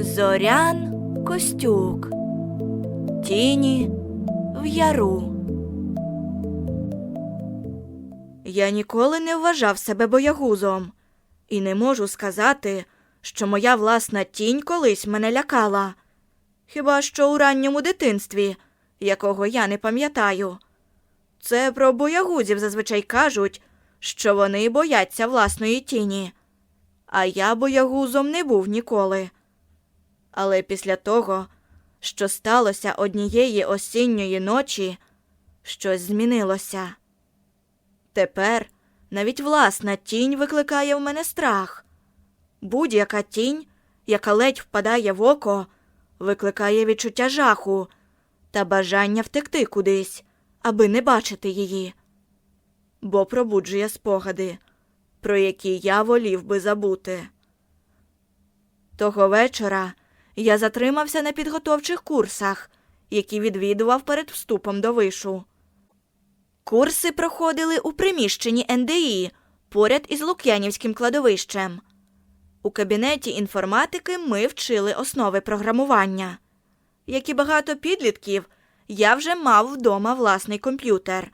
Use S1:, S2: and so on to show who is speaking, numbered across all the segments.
S1: Зорян Костюк. Тіні в яру. Я ніколи не вважав себе боягузом, і не можу сказати, що моя власна тінь колись мене лякала. Хіба що у ранньому дитинстві, якого я не пам'ятаю. Це про боягузів зазвичай кажуть, що вони бояться власної тіні. А я боягузом не був ніколи. Але після того, що сталося однієї осінньої ночі, щось змінилося. Тепер навіть власна тінь викликає в мене страх. Будь-яка тінь, яка ледь впадає в око, викликає відчуття жаху та бажання втекти кудись, аби не бачити її, бо пробуджує спогади, про які я волів би забути. Того вечора я затримався на підготовчих курсах, які відвідував перед вступом до вишу. Курси проходили у приміщенні НДІ поряд із Лук'янівським кладовищем. У кабінеті інформатики ми вчили основи програмування. Як і багато підлітків, я вже мав вдома власний комп'ютер,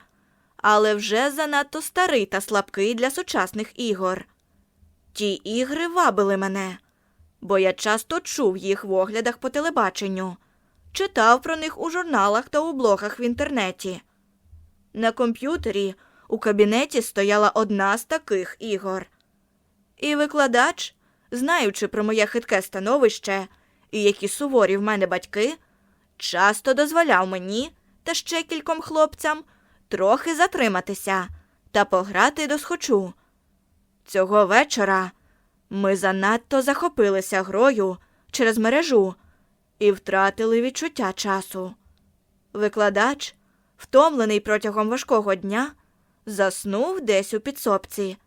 S1: але вже занадто старий та слабкий для сучасних ігор. Ті ігри вабили мене, бо я часто чув їх в оглядах по телебаченню, читав про них у журналах та у блогах в інтернеті. На комп'ютері у кабінеті стояла одна з таких ігор. І викладач, знаючи про моє хитке становище і які суворі в мене батьки, часто дозволяв мені та ще кільком хлопцям трохи затриматися та пограти до схочу. Цього вечора ми занадто захопилися грою через мережу і втратили відчуття часу. Викладач, втомлений протягом важкого дня, заснув десь у підсобці.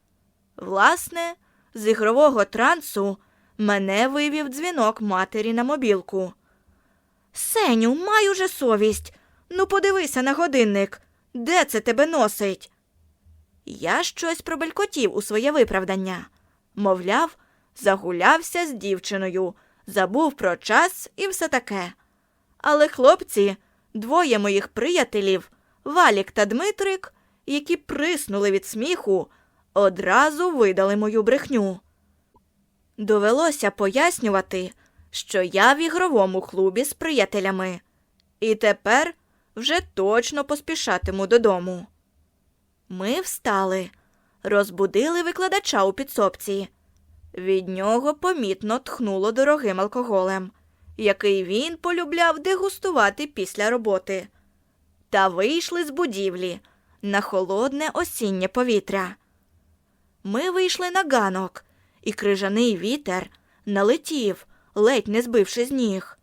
S1: Власне, з ігрового трансу мене вивів дзвінок матері на мобілку. Сеню, май уже совість. Ну, подивися на годинник. Де це тебе носить? Я щось пробелькотів у своє виправдання. Мовляв, загулявся з дівчиною, забув про час і все таке. Але хлопці, двоє моїх приятелів, Валік та Дмитрик, які приснули від сміху, одразу видали мою брехню. Довелося пояснювати, що я в ігровому клубі з приятелями, і тепер вже точно поспішатиму додому. Ми встали, розбудили викладача у підсобці. Від нього помітно тхнуло дорогим алкоголем, який він полюбляв дегустувати після роботи. Та вийшли з будівлі на холодне осіннє повітря. Ми вийшли на ганок, і крижаний вітер налетів, ледь не збивши з ніг.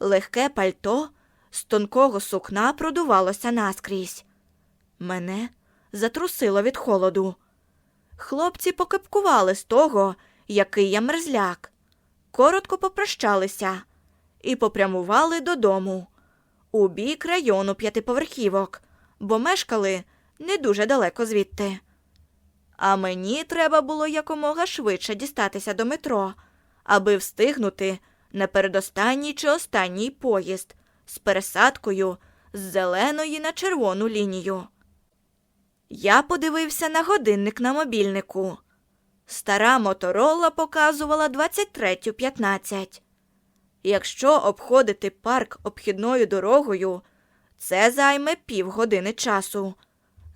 S1: Легке пальто з тонкого сукна продувалося наскрізь. Мене затрусило від холоду. Хлопці покипкували з того, який я мерзляк, коротко попрощалися і попрямували додому у бік району п'ятиповерхівок, бо мешкали не дуже далеко звідти. А мені треба було якомога швидше дістатися до метро, аби встигнути на передостанній чи останній поїзд з пересадкою з зеленої на червону лінію. Я подивився на годинник на мобільнику. Стара моторола показувала 23.15. Якщо обходити парк обхідною дорогою, це займе півгодини часу.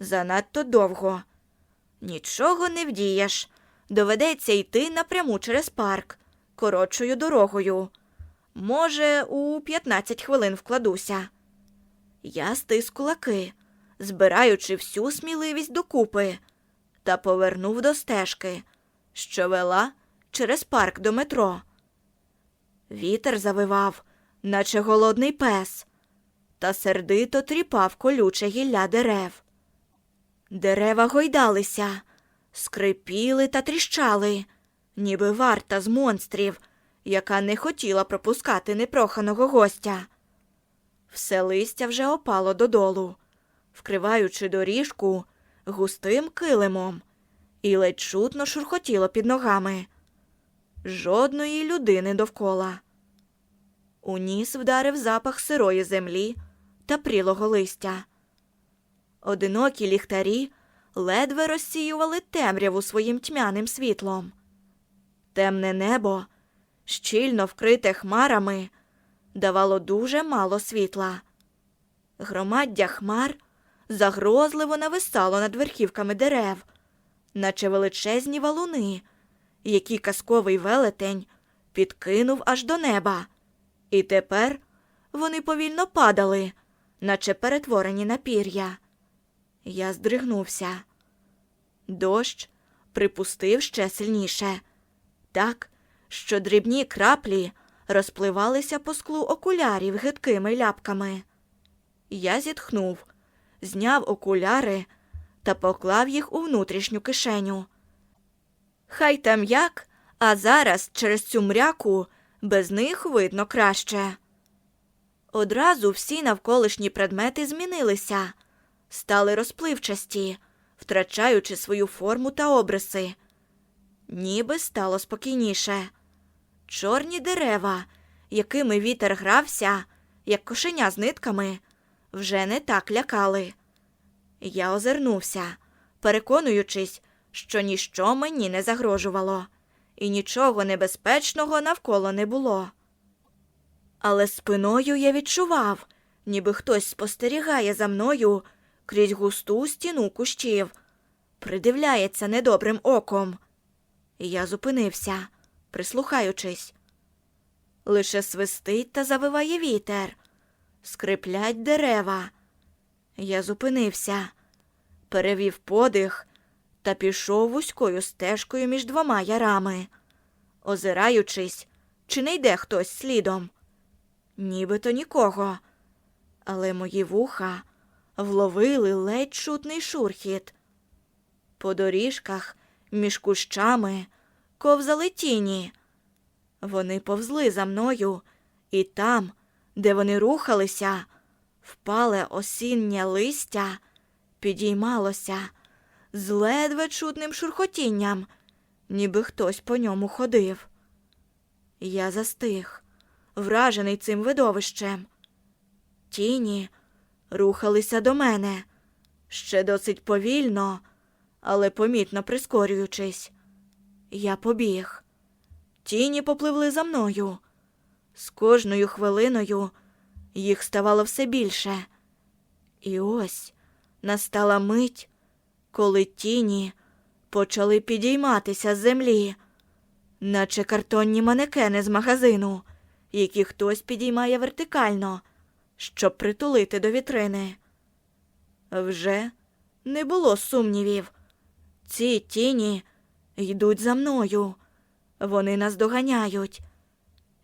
S1: Занадто довго. Нічого не вдієш. Доведеться йти напряму через парк, коротшою дорогою. Може, у 15 хвилин вкладуся. Я стис кулаки, збираючи всю сміливість докупи, та повернув до стежки, що вела через парк до метро. Вітер завивав, наче голодний пес, та сердито тріпав колюче гілля дерев. Дерева гойдалися, скрипіли та тріщали, ніби варта з монстрів, яка не хотіла пропускати непроханого гостя. Все листя вже опало додолу, вкриваючи доріжку густим килимом, і ледь чутно шурхотіло під ногами. Жодної людини довкола. У ніс вдарив запах сирої землі та прілого листя. Одинокі ліхтарі ледве розсіювали темряву своїм тьмяним світлом. Темне небо, щільно вкрите хмарами, давало дуже мало світла. Громаддя хмар загрозливо нависало над верхівками дерев, наче величезні валуни, які казковий велетень підкинув аж до неба, і тепер вони повільно падали, наче перетворені на пір'я. Я здригнувся. Дощ припустив ще сильніше, так, що дрібні краплі розпливалися по склу окулярів гидкими ляпками. Я зітхнув, зняв окуляри та поклав їх у внутрішню кишеню. Хай там як, а зараз через цю мряку без них видно краще. Одразу всі навколишні предмети змінилися, стали розпливчасті, втрачаючи свою форму та обриси. Ніби стало спокійніше. Чорні дерева, якими вітер грався, як кошеня з нитками, вже не так лякали. Я озирнувся, переконуючись, що ніщо мені не загрожувало, і нічого небезпечного навколо не було. Але спиною я відчував, ніби хтось спостерігає за мною крізь густу стіну кущів, придивляється недобрим оком. Я зупинився, прислухаючись. Лише свистить та завиває вітер, скриплять дерева. Я зупинився, перевів подих та пішов вузькою стежкою між двома ярами, озираючись, чи не йде хтось слідом. Нібито нікого, але мої вуха вловили ледь чутний шурхіт. По доріжках між кущами ковзали тіні. Вони повзли за мною, і там, де вони рухалися, впале осіннє листя підіймалося з ледве чутним шурхотінням, ніби хтось по ньому ходив. Я застиг, вражений цим видовищем. Тіні рухалися до мене ще досить повільно, але помітно прискорюючись. Я побіг. Тіні попливли за мною. З кожною хвилиною їх ставало все більше. І ось настала мить, коли тіні почали підійматися з землі, наче картонні манекени з магазину, які хтось підіймає вертикально, щоб притулити до вітрини. Вже не було сумнівів. Ці тіні йдуть за мною. Вони нас доганяють.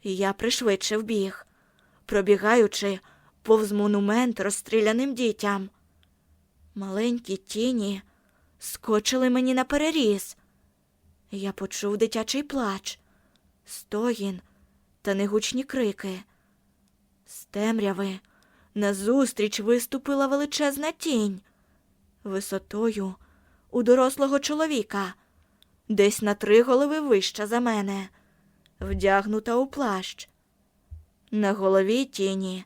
S1: Я пришвидшив біг, пробігаючи повз монумент розстріляним дітям. Маленькі тіні скочили мені на переріз. Я почув дитячий плач, стогін та негучні крики. З темряви назустріч виступила величезна тінь, висотою у дорослого чоловіка, десь на три голови вища за мене, вдягнута у плащ. На голові тіні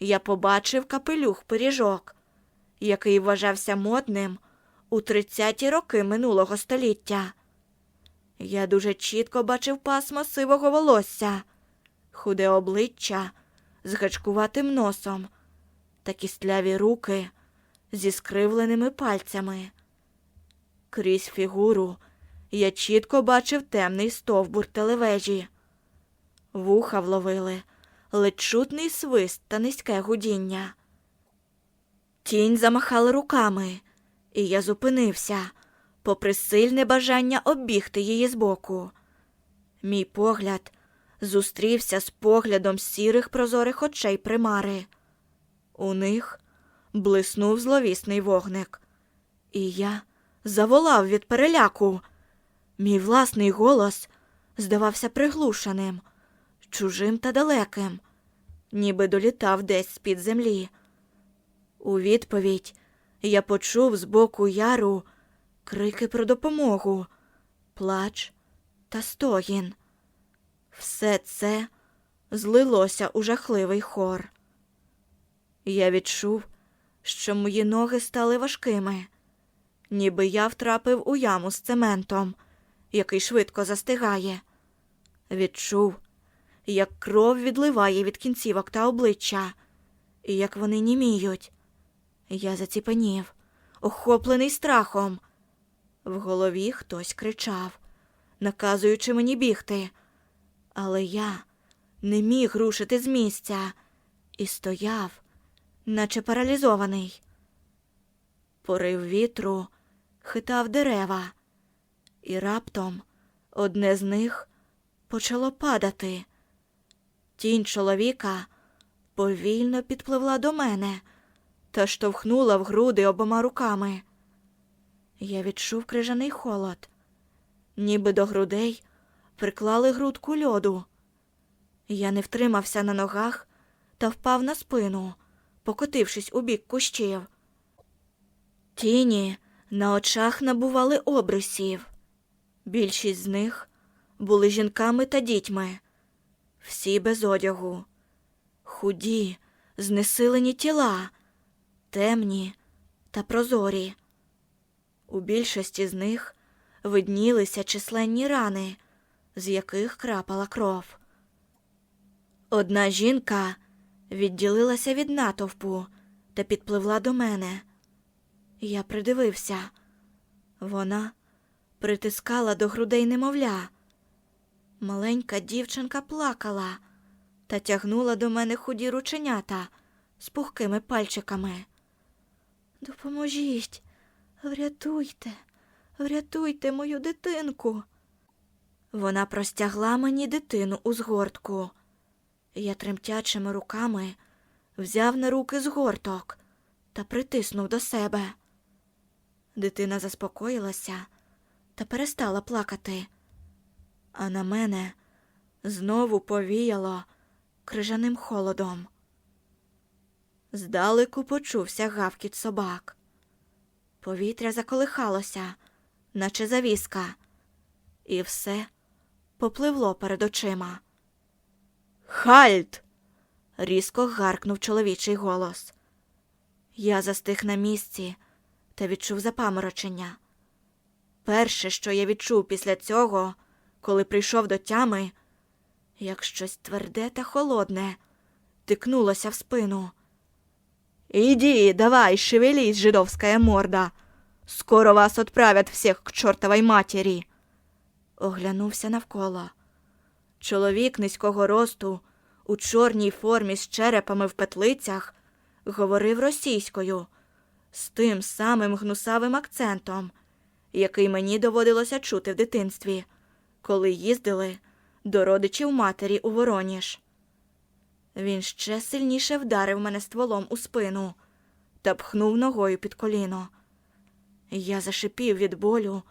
S1: я побачив капелюх пиріжок, який вважався модним у тридцяті роки минулого століття. Я дуже чітко бачив пасмо сивого волосся, худе обличчя з гачкуватим носом та кістляві руки зі скривленими пальцями. Крізь фігуру я чітко бачив темний стовбур телевежі. Вуха вловили ледь чутний свист та низьке гудіння. Тінь замахала руками, і я зупинився, попри сильне бажання оббігти її збоку. Мій погляд зустрівся з поглядом сірих прозорих очей примари. У них блиснув зловісний вогник, і я заволав від переляку. Мій власний голос здавався приглушеним, чужим та далеким, ніби долітав десь з-під землі. У відповідь я почув з боку яру крики про допомогу, плач та стогін. Все це злилося у жахливий хор. Я відчув, що мої ноги стали важкими, ніби я втрапив у яму з цементом, який швидко застигає. Відчув, як кров відливає від кінцівок та обличчя, і як вони німіють. Я заціпенів, охоплений страхом. В голові хтось кричав, наказуючи мені бігти. Але я не міг рушити з місця і стояв, наче паралізований. Порив вітру хитав дерева, і раптом одне з них почало падати. Тінь чоловіка повільно підпливла до мене та штовхнула в груди обома руками. Я відчув крижаний холод, ніби до грудей приклали грудку льоду. Я не втримався на ногах та впав на спину, покотившись у бік кущів. Тіні на очах набували обрисів. Більшість з них були жінками та дітьми, всі без одягу, худі, знесилені тіла, темні та прозорі. У більшості з них виднілися численні рани, з яких крапала кров. Одна жінка відділилася від натовпу та підпливла до мене. Я придивився. Вона притискала до грудей немовля. Маленька дівчинка плакала та тягнула до мене худі рученята з пухкими пальчиками. Допоможіть, врятуйте, врятуйте мою дитинку. Вона простягла мені дитину у згортку. Я тремтячими руками взяв на руки згорток та притиснув до себе. Дитина заспокоїлася та перестала плакати, а на мене знову повіяло крижаним холодом. Здалеку почувся гавкіт собак. Повітря заколихалося, наче завіска, і все попливло перед очима. Хальт. різко гаркнув чоловічий голос. Я застиг на місці та відчув запаморочення. Перше, що я відчув після цього, коли прийшов до тями, як щось тверде та холодне, тикнулося в спину. Иди, давай, шевелись, жидовская морда. Скоро вас отправят всіх к чортовой матері. Оглянувся навколо. Чоловік низького росту, у чорній формі з черепами в петлицях, говорив російською, з тим самим гнусавим акцентом, який мені доводилося чути в дитинстві, коли їздили до родичів матері у Вороніж. Він ще сильніше вдарив мене стволом у спину та пхнув ногою під коліно. Я зашипів від болю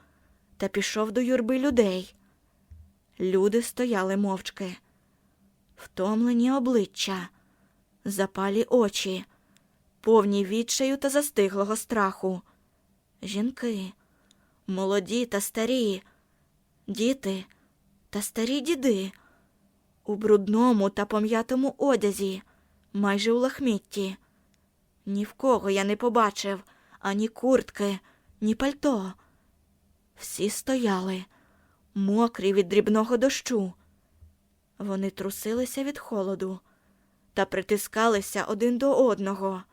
S1: та пішов до юрби людей. Люди стояли мовчки, втомлені обличчя, запалі очі, повні відчаю та застиглого страху. Жінки, молоді та старі, діти та старі діди у брудному та пом'ятому одязі, майже у лахмітті. Ні в кого я не побачив ані куртки, ні пальто. Всі стояли, мокрі від дрібного дощу. Вони трусилися від холоду та притискалися один до одного.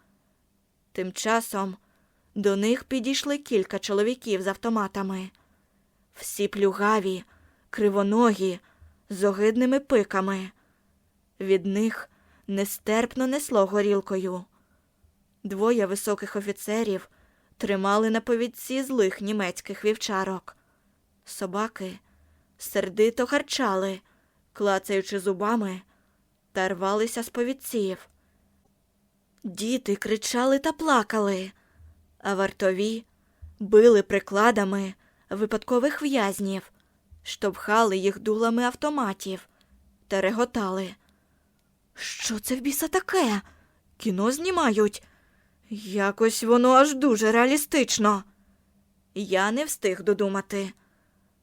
S1: Тим часом до них підійшли кілька чоловіків з автоматами. Всі плюгаві, кривоногі, з огидними пиками. Від них нестерпно несло горілкою. Двоє високих офіцерів тримали на повідці злих німецьких вівчарок. Собаки сердито харчали, клацаючи зубами, та рвалися з повідців. Діти кричали та плакали, а вартові били прикладами випадкових в'язнів, штовхали їх дулами автоматів та реготали. Що це в біса таке? Кіно знімають. Якось воно аж дуже реалістично. Я не встиг додумати.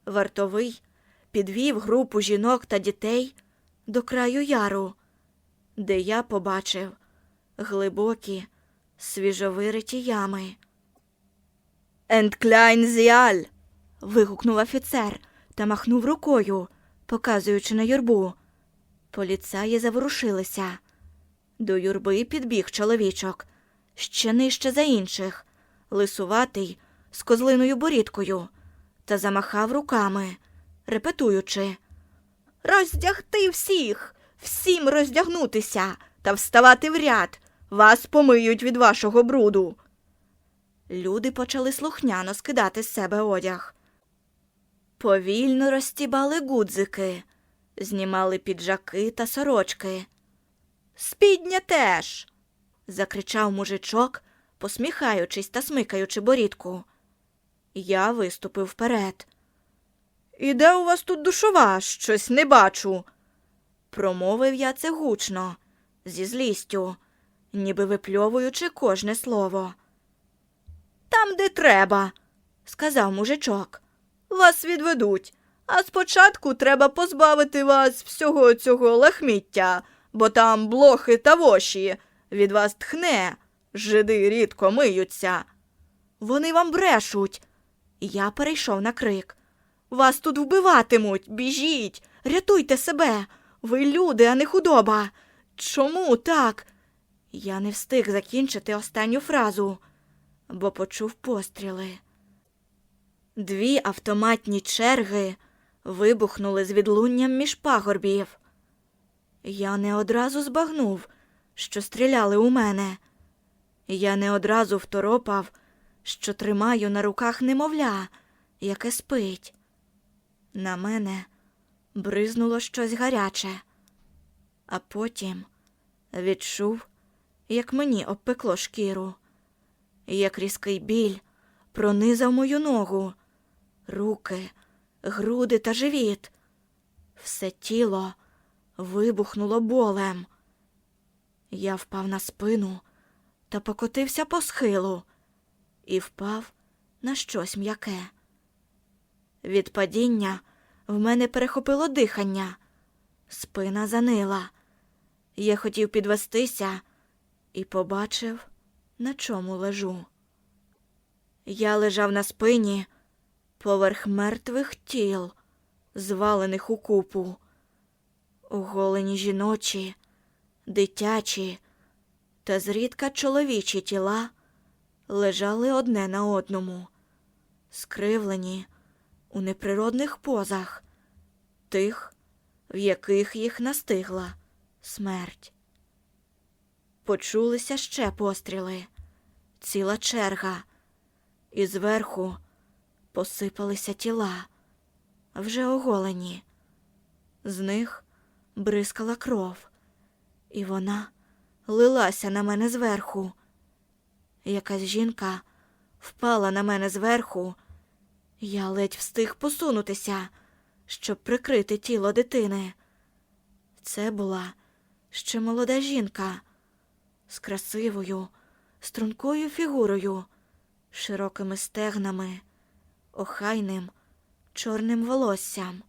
S1: Вартовий підвів групу жінок та дітей до краю яру, де я побачив глибокі, свіжовириті ями. Енткляйн зіаль. вигукнув офіцер та махнув рукою, показуючи на юрбу. Поліцаї заворушилися. До юрби підбіг чоловічок, ще нижче за інших, лисуватий, з козлиною борідкою, та замахав руками, репетуючи Роздягти всіх, всім роздягнутися та вставати в ряд. Вас помиють від вашого бруду. Люди почали слухняно скидати з себе одяг. Повільно розтібали гудзики, знімали піджаки та сорочки. Спідня теж. закричав мужичок, посміхаючись та смикаючи борідку. Я виступив вперед. І де у вас тут душова? Щось не бачу. Промовив я це гучно, зі злістю, ніби випльовуючи кожне слово. Там, де треба, сказав мужичок. Вас відведуть. А спочатку треба позбавити вас всього цього лахміття, бо там блохи та воші. Від вас тхне, жиди рідко миються. Вони вам брешуть. Я перейшов на крик. Вас тут вбиватимуть, біжіть, рятуйте себе. Ви люди, а не худоба. Чому так? Я не встиг закінчити останню фразу, бо почув постріли. Дві автоматні черги вибухнули з відлунням між пагорбів. Я не одразу збагнув, що стріляли у мене. Я не одразу второпав, що тримаю на руках немовля, яке спить. На мене бризнуло щось гаряче, а потім відчув, як мені обпекло шкіру, як різкий біль пронизав мою ногу, руки, груди та живіт. Все тіло вибухнуло болем. Я впав на спину та покотився по схилу і впав на щось м'яке. Від падіння в мене перехопило дихання, спина занила. Я хотів підвестися і побачив, на чому лежу. Я лежав на спині поверх мертвих тіл, звалених у купу, оголені жіночі, дитячі та зрідка чоловічі тіла лежали одне на одному, скривлені у неприродних позах, тих, в яких їх настигла смерть. Почулися ще постріли, ціла черга, і зверху посипалися тіла, вже оголені. З них бризкала кров, і вона лилася на мене зверху. Якась жінка впала на мене зверху. Я ледь встиг посунутися, щоб прикрити тіло дитини. Це була ще молода жінка з красивою, стрункою фігурою, широкими стегнами, охайним, чорним волоссям.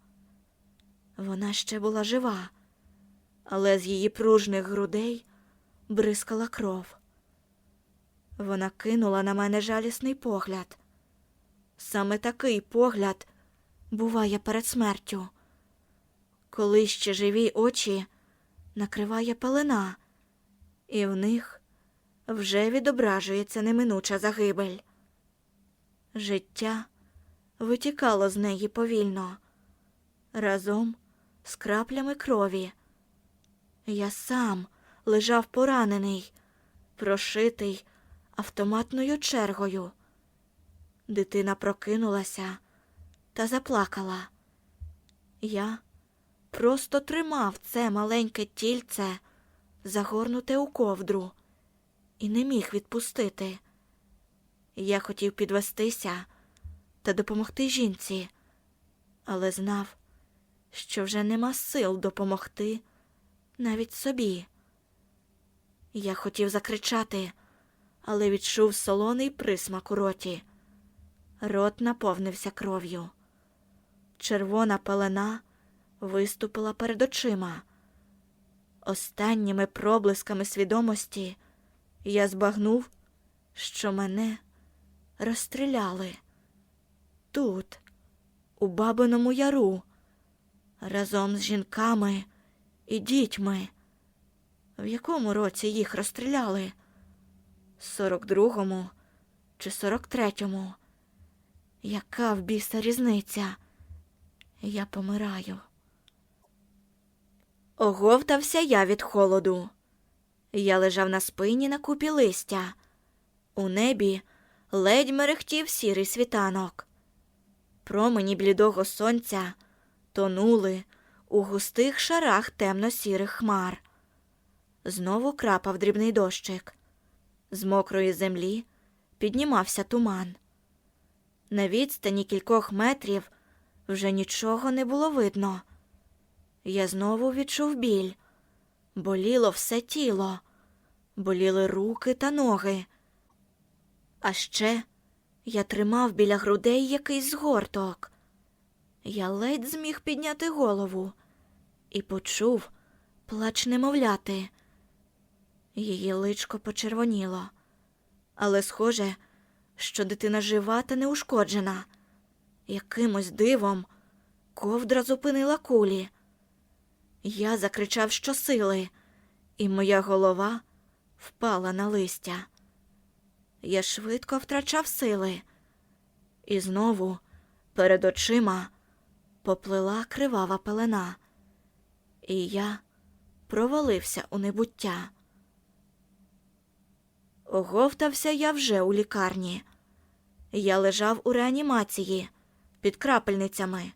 S1: Вона ще була жива, але з її пружних грудей бризкала кров. Вона кинула на мене жалісний погляд. Саме такий погляд буває перед смертю, коли ще живі очі накриває пелена, і в них вже відображується неминуча загибель. Життя витікало з неї повільно, разом з краплями крові. Я сам лежав поранений, прошитий автоматною чергою. Дитина прокинулася та заплакала. Я просто тримав це маленьке тільце, загорнуте у ковдру, і не міг відпустити. Я хотів підвестися та допомогти жінці, але знав, що вже нема сил допомогти навіть собі. Я хотів закричати, але відчув солоний присмак у роті. Рот наповнився кров'ю. Червона пелена виступила перед очима, Останніми проблисками свідомості я збагнув, що мене розстріляли тут, у Бабиному Яру, разом з жінками і дітьми. В якому році їх розстріляли? Сорок другому чи сорок третьому? Яка в біса різниця? Я помираю. Оговтався я від холоду. Я лежав на спині на купі листя. У небі ледь мерехтів сірий світанок. Промені блідого сонця тонули у густих шарах темно-сірих хмар. Знову крапав дрібний дощик. З мокрої землі піднімався туман. На відстані кількох метрів вже нічого не було видно. Я знову відчув біль. Боліло все тіло, боліли руки та ноги. А ще я тримав біля грудей якийсь згорток. Я ледь зміг підняти голову і почув плач немовляти. Її личко почервоніло, але схоже, що дитина жива та неушкоджена. Якимось дивом ковдра зупинила кулі. Я закричав щосили, і моя голова впала на листя. Я швидко втрачав сили, і знову перед очима поплила кривава пелена, і я провалився у небуття. Оговтався я вже у лікарні. Я лежав у реанімації під крапельницями.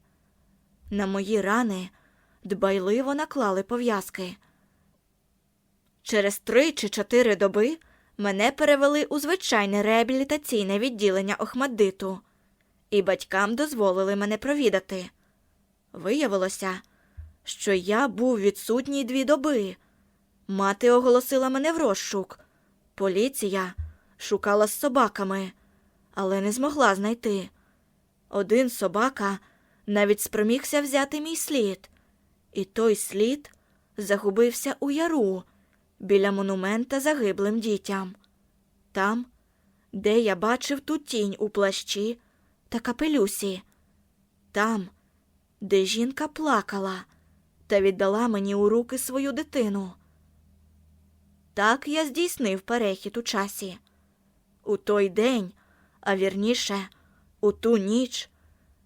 S1: На мої рани дбайливо наклали пов'язки. Через три чи чотири доби мене перевели у звичайне реабілітаційне відділення Охмаддиту, і батькам дозволили мене провідати. Виявилося, що я був відсутній дві доби. Мати оголосила мене в розшук. Поліція шукала з собаками, але не змогла знайти. Один собака навіть спромігся взяти мій слід, і той слід загубився у яру біля монумента загиблим дітям. Там, де я бачив ту тінь у плащі та капелюсі, там, де жінка плакала та віддала мені у руки свою дитину. Так я здійснив перехід у часі. У той день, а вірніше, у ту ніч,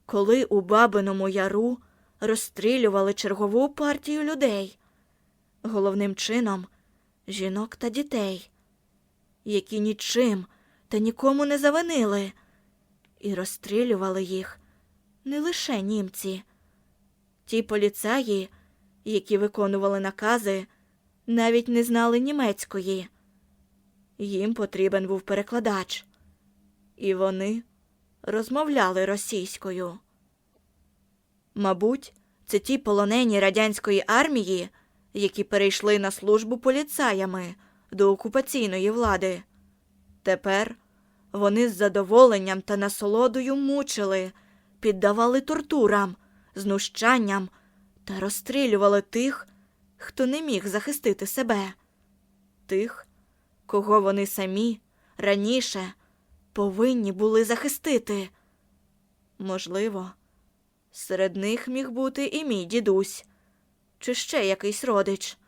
S1: коли у Бабиному яру розстрілювали чергову партію людей, головним чином жінок та дітей, які нічим та нікому не завинили, і розстрілювали їх не лише німці. Ті поліцаї, які виконували накази, навіть не знали німецької. Їм потрібен був перекладач, і вони розмовляли російською. Мабуть, це ті полонені радянської армії, які перейшли на службу поліцаями до окупаційної влади. Тепер вони з задоволенням та насолодою мучили, піддавали тортурам, знущанням та розстрілювали тих, хто не міг захистити себе, тих, кого вони самі раніше повинні були захистити. Можливо, серед них міг бути і мій дідусь, чи ще якийсь родич.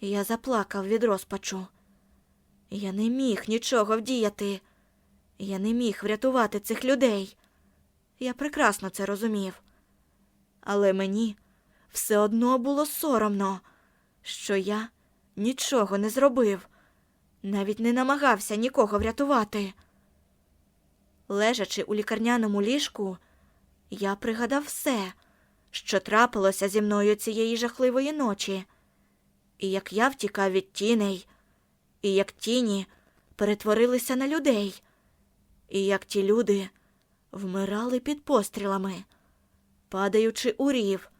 S1: Я заплакав від розпачу. Я не міг нічого вдіяти. Я не міг врятувати цих людей. Я прекрасно це розумів. Але мені все одно було соромно, що я нічого не зробив, навіть не намагався нікого врятувати. Лежачи у лікарняному ліжку, я пригадав все, що трапилося зі мною цієї жахливої ночі, і як я втікав від тіней, і як тіні перетворилися на людей, і як ті люди вмирали під пострілами, падаючи у рів,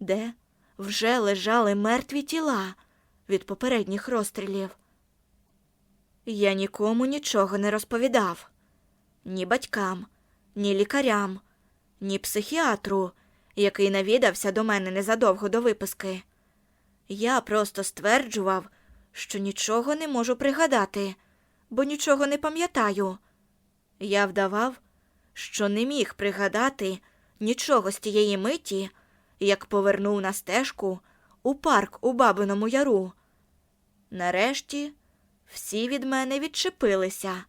S1: де вже лежали мертві тіла від попередніх розстрілів. Я нікому нічого не розповідав ні батькам, ні лікарям, ні психіатру, який навідався до мене незадовго до виписки. Я просто стверджував, що нічого не можу пригадати, бо нічого не пам'ятаю. Я вдавав, що не міг пригадати нічого з тієї миті, як повернув на стежку у парк у Бабиному Яру. Нарешті всі від мене відчепилися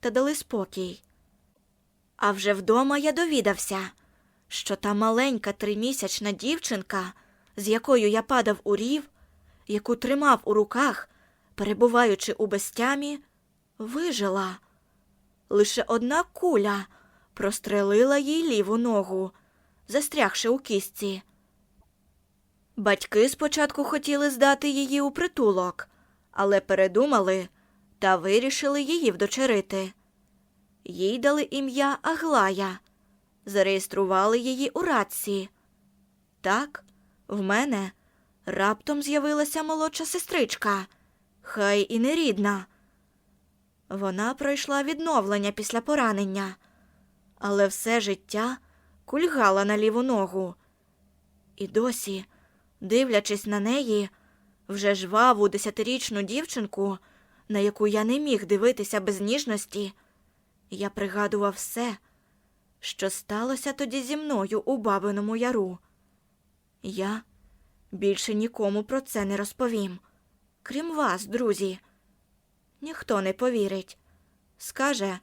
S1: та дали спокій. А вже вдома я довідався, що та маленька тримісячна дівчинка, з якою я падав у рів, яку тримав у руках, перебуваючи у безтямі, вижила. Лише одна куля прострелила їй ліву ногу, застрягши у кістці. Батьки спочатку хотіли здати її у притулок, але передумали та вирішили її вдочерити. Їй дали ім'я Аглая, зареєстрували її у Радсі. Так, в мене раптом з'явилася молодша сестричка, хай і не рідна. Вона пройшла відновлення після поранення, але все життя кульгала на ліву ногу. І досі, дивлячись на неї, вже жваву десятирічну дівчинку, на яку я не міг дивитися без ніжності, я пригадував все, що сталося тоді зі мною у Бабиному Яру. Я більше нікому про це не розповім, крім вас, друзі. Ніхто не повірить. Скаже,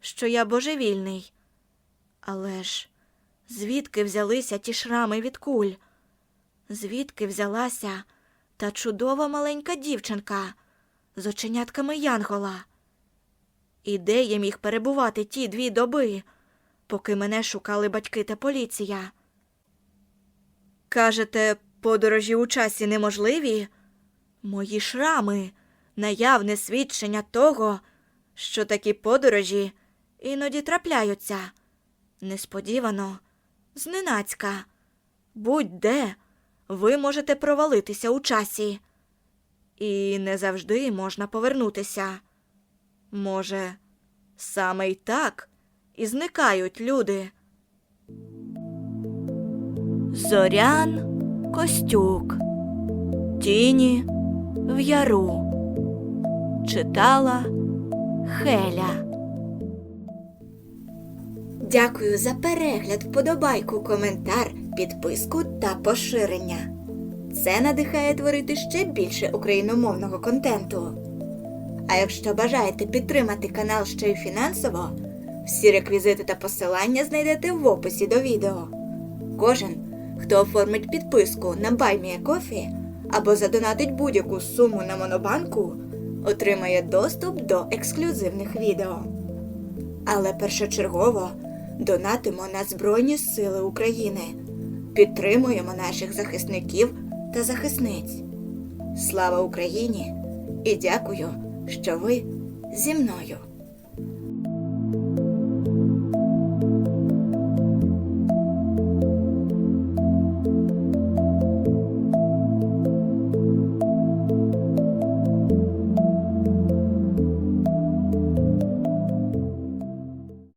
S1: що я божевільний. Але ж звідки взялися ті шрами від куль? Звідки взялася та чудова маленька дівчинка з оченятками Янгола? І де я міг перебувати ті дві доби, поки мене шукали батьки та поліція? Кажете, подорожі у часі неможливі? Мої шрами наявне свідчення того, що такі подорожі іноді трапляються. Несподівано, зненацька. Будь-де ви можете провалитися у часі. І не завжди можна повернутися. Може, саме й так і зникають люди. Зорян Костюк. Тіні в яру. Читала Хеля. Дякую за перегляд, вподобайку, коментар, підписку та поширення. Це надихає творити ще більше україномовного контенту. А якщо бажаєте підтримати канал ще й фінансово, всі реквізити та посилання знайдете в описі до відео. Кожен, хто оформить підписку на BuyMeACoffee або задонатить будь-яку суму на монобанку, отримає доступ до ексклюзивних відео. Але першочергово донатимо на Збройні Сили України, підтримуємо наших захисників та захисниць. Слава Україні! І дякую, що ви зі мною.